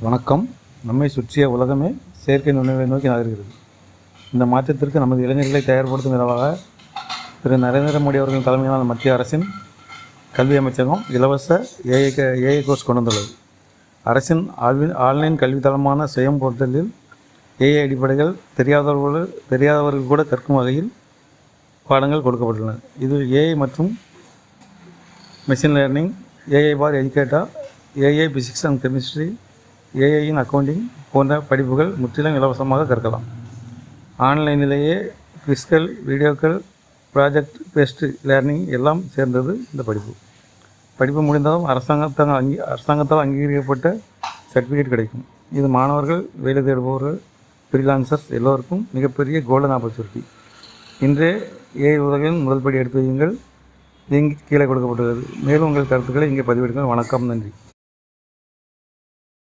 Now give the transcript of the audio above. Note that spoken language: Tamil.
வணக்கம். நம்மை சுற்றிய உலகமே செயற்கை நுண்ணறிவை நோக்கி நகர்கிறது. இந்த மாற்றத்திற்கு நமது இளைஞர்களை தயார்படுத்தும் விதமாக திரு நரேந்திர மோடி அவர்கள் தலைமையிலான மத்திய அரசின் கல்வி அமைச்சகம் இலவச ஏஐ ஏஐ கோர்ஸ் கொண்டு வந்துள்ளது அரசின் ஆல்வி- ஆன்லைன் கல்வித்தளமான சுயம் போர்ட்டலில் ஏஐ அடிப்படைகள் தெரியாதவர்களோடு தெரியாதவர்கள் கூட கற்கும் வகையில் பாடங்கள் கொடுக்கப்பட்டுள்ளன. இதில் ஏஐ மற்றும் machine learning AI for educator AI physics and chemistry ஏஐயின் accounting போன்ற படிப்புகள் முற்றிலும் இலவசமாக கற்கலாம். ஆன்லைனிலேயே ஃபிஸ்கல் வீடியோக்கள் ப்ராஜெக்ட் பேஸ்டு லேர்னிங் எல்லாம் சேர்ந்தது இந்த படிப்பு. படிப்பு முடிந்ததும் அரசாங்கத்தால் அங்கீ அரசாங்கத்தால் அங்கீகரிக்கப்பட்ட சர்டிஃபிகேட் கிடைக்கும். இது மாணவர்கள் வேலை தேடுபவர்கள் ஃப்ரீலான்சர்ஸ் எல்லோருக்கும் மிகப்பெரிய கோல்டன் ஆப்பர்ச்சுனிட்டி இன்றே ஏஐ உலகின் முதல் படி எடுத்து வையுங்கள். லிங்க் கீழே கொடுக்கப்பட்டுள்ளது. மேலும் உங்கள் கருத்துக்களை இங்கே பதிவிடுங்கள். வணக்கம். நன்றி.